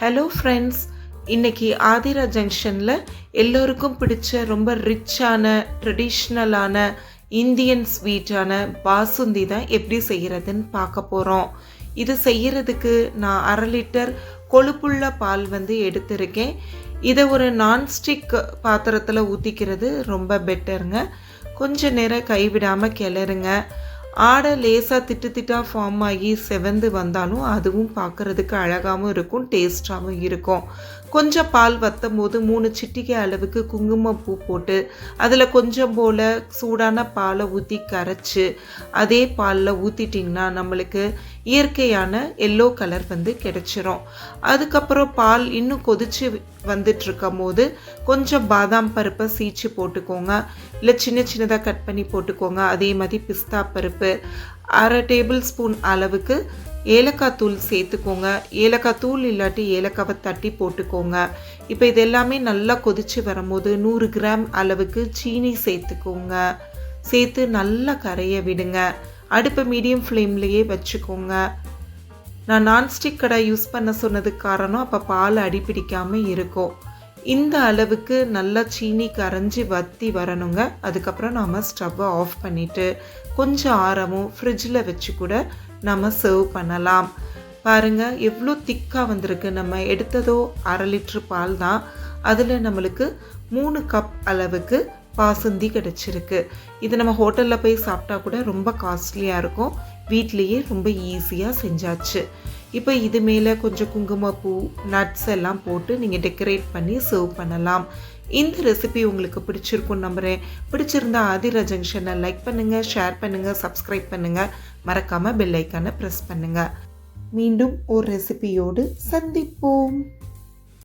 Hello friends இன்னைக்கு ஆதிரா ஜங்ஷனில் எல்லோருக்கும் பிடிச்ச ரொம்ப ரிச்சான ட்ரெடிஷ்னலான இந்தியன் ஸ்வீட்டான பாசுந்தி தான் எப்படி செய்கிறதுன்னு பார்க்க போகிறோம் இது செய்கிறதுக்கு நான் அரை லிட்டர் கொழுப்புள்ள பால் வந்து எடுத்திருக்கேன். இதை ஒரு நான்ஸ்டிக் பாத்திரத்தில் ஊற்றிக்கிறது ரொம்ப பெட்டருங்க கொஞ்ச நேரம் கைவிடாமல் கிளறுங்க. ஆடை லேசாக திட்டு திட்டாக ஃபார்ம் ஆகி செவந்து வந்தாலும் அதுவும் பார்க்குறதுக்கு அழகாகவும் இருக்கும் டேஸ்டாகவும் இருக்கும். கொஞ்சம் பால் வத்தும் போது மூணு சிட்டிகை அளவுக்கு குங்குமப்பூ போட்டு அதில் கொஞ்சம் போல் சூடான பாலை ஊற்றி கரைச்சி அதே பாலில் ஊற்றிட்டிங்கன்னா நம்மளுக்கு இயற்கையான எல்லோ கலர் வந்து கிடச்சிரும். அதுக்கப்புறம் பால் இன்னும் கொதிச்சு வந்துட்டு இருக்கும் போது கொஞ்சம் பாதாம் பருப்பை சீச்சு போட்டுக்கோங்க. இல்லை சின்ன சின்னதாக கட் பண்ணி போட்டுக்கோங்க. அதே மாதிரி பிஸ்தா பருப்பு அரை டேபிள் ஸ்பூன் அளவுக்கு ஏலக்காய் தூள் சேர்த்துக்கோங்க. ஏலக்காய் தூள் இல்லாட்டி ஏலக்காவை தட்டி போட்டுக்கோங்க. இப்போ இது எல்லாமே நல்லா கொதிச்சு வரும்போது நூறு கிராம் அளவுக்கு சீனி சேர்த்துக்கோங்க. சேர்த்து நல்லா கரைய விடுங்க. அடுப்பை மீடியம் ஃப்ளேம்லேயே வச்சுக்கோங்க. நான் நான்ஸ்டிக் கடை யூஸ் பண்ண சொன்னதுக்கு காரணம் அப்போ பால் அடிப்பிடிக்காமல் இருக்கும் இந்த அளவுக்கு நல்லா சீனி கரைஞ்சி வத்தி வரணுங்க. அதுக்கப்புறம் நாம் ஸ்டவ்வை ஆஃப் பண்ணிவிட்டு கொஞ்சம் ஆரமும் ஃப்ரிட்ஜில் வச்சு கூட நம்ம சர்வ் பண்ணலாம். பாருங்கள் எவ்வளோ திக்காக வந்திருக்கு. நம்ம எடுத்ததோ அரை லிட்ரு பால் தான். அதில் நம்மளுக்கு மூணு கப் அளவுக்கு பாசந்தி கிடச்சிருக்கு. இது நம்ம ஹோட்டலில் போய் சாப்பிட்டா கூட ரொம்ப காஸ்ட்லியாக இருக்கும். வீட்லேயே ரொம்ப ஈஸியாக செஞ்சாச்சு. இப்போ இது மேலே கொஞ்சம் குங்குமப்பூ நட்ஸ் எல்லாம் போட்டு நீங்கள் டெக்கரேட் பண்ணி சர்வ் பண்ணலாம். இந்த ரெசிபி உங்களுக்கு பிடிச்சிருக்கும் நம்புகிறேன் பிடிச்சிருந்தா ஆதிரா ஜங்ஷனை லைக் பண்ணுங்கள் ஷேர் பண்ணுங்கள் சப்ஸ்கிரைப் பண்ணுங்கள் மறக்காமல் பெல் ஐக்கானை ப்ரெஸ் பண்ணுங்கள் மீண்டும் ஒரு ரெசிபியோடு சந்திப்போம்.